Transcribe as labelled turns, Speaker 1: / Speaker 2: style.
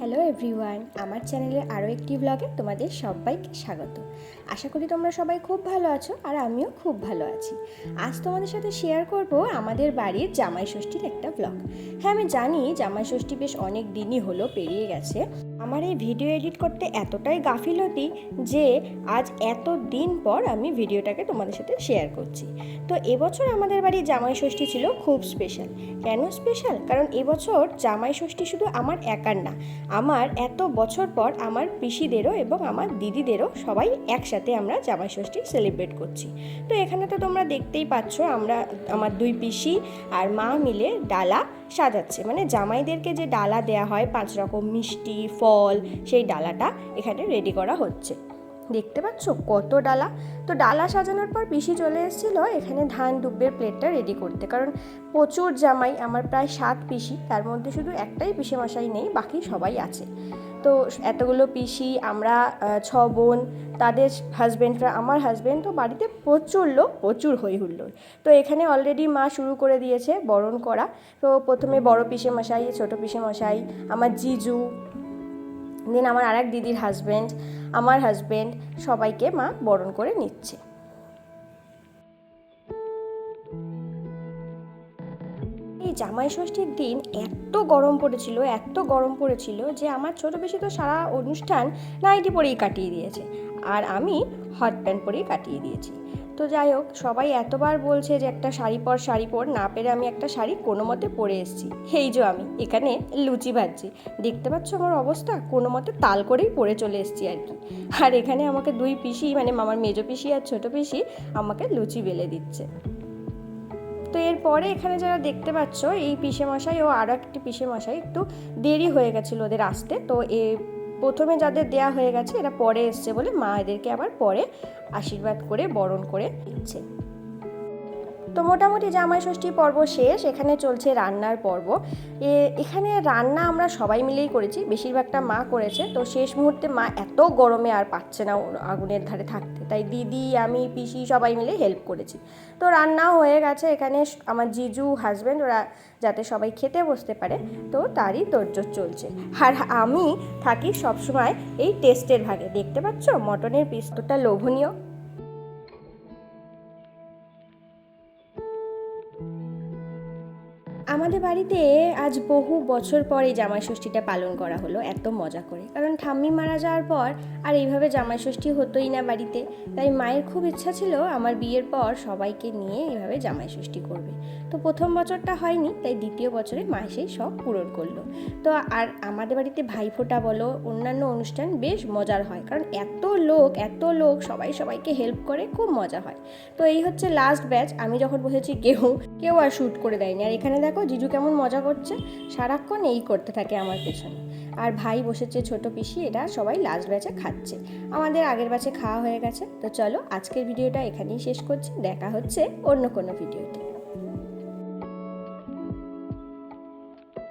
Speaker 1: Hello everyone, আমার চ্যানেলে আরও একটি ব্লগে তোমাদের সবাইকে স্বাগত। আশা করি তোমরা সবাই খুব ভালো আছো আর আমিও খুব ভালো আছি। আজ তোমাদের সাথে শেয়ার করব আমাদের বাড়ির জামাই ষষ্ঠীর একটা ব্লগ হ্যাঁ আমি জানি জামাই ষষ্ঠী বেশ অনেক দিনই হলো, পেরিয়ে গেছে। আমার এই ভিডিও এডিট করতে এতটাই গাফিলতি যে আজ এত দিন পর আমি ভিডিওটাকে তোমাদের সাথে শেয়ার করছি। তো এবছর আমাদের বাড়ির জামাই ষষ্ঠী ছিল খুব স্পেশাল কেন স্পেশাল কারণ এবছর জামাই ষষ্ঠী শুধু আমার একার না আমার এত বছর পর আমার পিসিদেরও এবং আমার দিদিদেরও সবাই একসাথে আমরা জামাই ষষ্ঠী সেলিব্রেট করছি। তো এখানে তো তোমরা দেখতেই পাচ্ছ, আমরা, আমার দুই পিসি আর মা মিলে ডালা সাজাচ্ছে। মানে জামাইদেরকে যে ডালা দেয়া হয়, পাঁচ রকম মিষ্টি, ফল, সেই ডালাটা এখানে রেডি করা হচ্ছে। দেখতে পাচ্ছ? কত ডালা। তো ডালা সাজানোর পর পিসি চলে এসেছিল এখানে ধান দুব্বের প্লেটটা রেডি করতে। কারণ প্রচুর জামাই, আমার প্রায় সাত পিসি, তার মধ্যে শুধু একটাই পিসে মশাই নেই, বাকি সবাই আছে। তো এতগুলো পিসি, আমরা ছ বোন, তাদের হাজব্যান্ডরা আমার হাজব্যান্ড তো বাড়িতে প্রচুর লোক, প্রচুর হই হুল্লোড় তো এখানে অলরেডি মা শুরু করে দিয়েছে বরণ করা। তো প্রথমে বড় পিসে মশাই ছোট পিসে মশাই আমার জিজু দেন আমার আর এক দিদির হাজব্যান্ড আমার হাজব্যান্ড সবাইকে মা বরণ করে নিচ্ছে। এই জামাই ষষ্ঠীর দিন এত গরম পড়েছিল, এত গরম পড়েছিল যে আমার ছোট বেশি তো সারা অনুষ্ঠান নাইটি পরেই কাটিয়ে দিয়েছে। আর আমি হট প্যান্ট পরেই কাটিয়ে দিয়েছি। তো যাই হোক, সবাই এতবার বলছে যে একটা শাড়ি পর শাড়ি পর, না পেরে আমি একটা শাড়ি কোনো মতে পরে এসেছি। এই যে আমি, এখানে লুচি ভাজছি। দেখতে পাচ্ছ আমার অবস্থা? কোনো মতে তাল করেই পরে চলে এসেছি আর কি। আর এখানে আমাকে দুই পিসি মানে মামার মেজো পিসি আর ছোট পিসি, আমাকে লুচি বেলে দিচ্ছে। তো এরপরে এখানে যারা দেখতে পাচ্ছ, এই পিসে মশাই ও আরও একটি পিসে মশাই একটু দেরি হয়ে গেছিল ওদের আসতে। তো এ প্রথমে যাদের দেয়া হয়ে গেছে, এরা পরে এসছে বলে মা এদেরকে আবার পরে আশীর্বাদ করে, বরণ করে দিচ্ছে। তো মোটামুটি জামাই ষষ্ঠী পর্ব শেষ, এখানে চলছে রান্নার পর্ব। এখানে রান্না আমরা সবাই মিলেই করেছি, বেশিরভাগটা মা করেছে। তো শেষ মুহূর্তে মা এত গরমে আর পাচ্ছে না আগুনের ধারে থাকতে। তাই দিদি, আমি, পিসি সবাই মিলে হেল্প করেছি। তো রান্নাও হয়ে গেছে, এখানে আমার জিজু হাজব্যান্ড ওরা যাতে সবাই খেতে বসতে পারে, তো তারই তোড়জোড় চলছে। আর আমি থাকি সবসময় এই টেস্টের ভাগে। দেখতে পাচ্ছ? মটনের পিস্তটা লোভনীয়। আমাদের বাড়িতে আজ বহু বছর পর জামাই ষষ্ঠীটা পালন করা হলো, এত মজা করে। কারণ ঠাম্মি মারা যাওয়ার পর আর এইভাবে জামাই ষষ্ঠী হতোই না বাড়িতে। তাই মায়ের খুব ইচ্ছা ছিল আমার বিয়ের পর সবাইকে নিয়ে এইভাবে জামাই ষষ্ঠী করবে। তো প্রথম বছরটা হয়নি, তাই দ্বিতীয় বছরে মা সেই সব পূরণ করল। তো আর আমাদের বাড়িতে ভাইফোঁটা বলো, অন্যান্য অনুষ্ঠান বেশ মজার হয়। কারণ এত লোক এত লোক, সবাই সবাইকে হেল্প করে, খুব মজা হয়। তো এই হচ্ছে লাস্ট ব্যাচ আমি যখন বসেছি কেউ কেউ আর শ্যুট করে দেয়নি। আর এখানে দেখো, জিজু কেমন মজা করছে। সারাক্ষণ এই করতে থাকে আমার পেছনে। আর ভাই বসেছে, ছোট পিসি এটা সবাই লাস্ট ব্যাচে খাচ্ছে। আমাদের আগের ব্যাচে খাওয়া হয়ে গেছে। তো চলো, আজকের ভিডিওটা এখানেই শেষ করছি। দেখা হচ্ছে অন্য কোনো ভিডিওতে